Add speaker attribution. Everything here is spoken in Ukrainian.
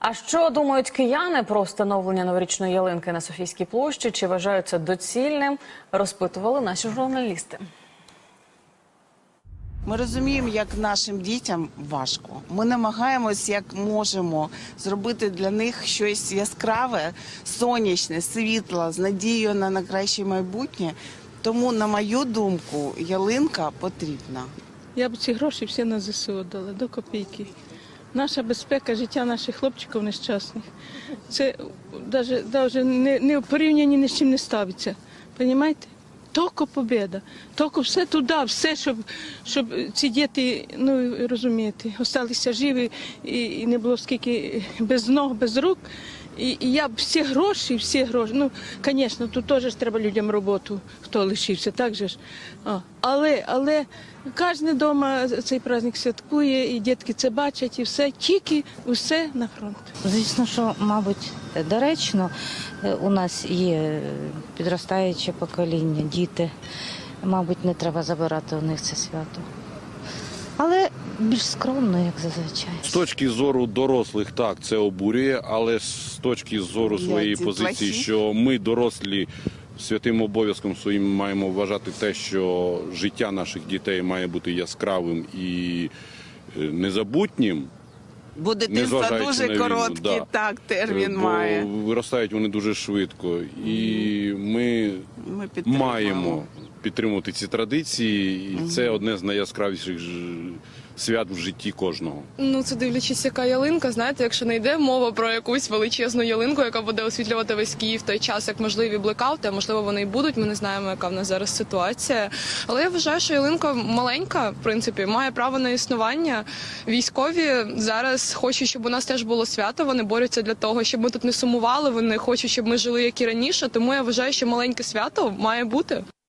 Speaker 1: А що думають кияни про встановлення новорічної ялинки на Софійській площі? Чи вважають це доцільним? Розпитували наші журналісти.
Speaker 2: Ми розуміємо, як нашим дітям важко. Ми намагаємось, як можемо, зробити для них щось яскраве, сонячне, світле, з надією на, на краще майбутнє. Тому, на мою думку, ялинка потрібна.
Speaker 3: Я б ці гроші всі на ЗСУ дала до копійки. Наша безпека, життя наших хлопчиків нещасних. Це навіть не, не в порівнянні ні з чим не ставиться. Понімаєте? Тільки побіда, тільки все туди, все, щоб, щоб ці діти, ну розумієте, залишилися живі і, і не було скільки без ног, без рук. І, і я б всі гроші, всі гроші. Ну, звісно, тут теж треба людям роботу, хто лишився, так же ж. А, але, але кожен вдома цей праздник святкує, і дітки це бачать, і все, тільки усе на фронт.
Speaker 4: Звісно, що, мабуть, доречно. Е, У нас є підростаюче покоління, діти. Мабуть, не треба забирати у них це свято. Але більш скромно, як зазвичай.
Speaker 5: З точки зору дорослих, так, це обурює, але з точки зору своєї
Speaker 2: ці
Speaker 5: позиції,
Speaker 2: плохі.
Speaker 5: що ми дорослі святим обов'язком своїм маємо вважати те, що життя наших дітей має бути яскравим і е, незабутнім.
Speaker 2: Бо дитинство дуже
Speaker 5: на війну,
Speaker 2: короткий,
Speaker 5: да.
Speaker 2: так, термін
Speaker 5: Бо
Speaker 2: має.
Speaker 5: виростають вони дуже швидко. І ми
Speaker 2: Ми підтримуємо.
Speaker 5: маємо підтримувати ці традиції, і це одне з найяскравіших ж- свят в житті кожного.
Speaker 6: Ну, це дивлячись, яка ялинка. Знаєте, якщо не йде мова про якусь величезну ялинку, яка буде освітлювати весь Київ той час, як можливі блекаути, а можливо вони і будуть. Ми не знаємо, яка в нас зараз ситуація. Але я вважаю, що ялинка маленька, в принципі, має право на існування. Військові зараз хочуть, щоб у нас теж було свято. Вони борються для того, щоб ми тут не сумували. Вони хочуть, щоб ми жили як і раніше. Тому я вважаю, що маленьке свято має бути.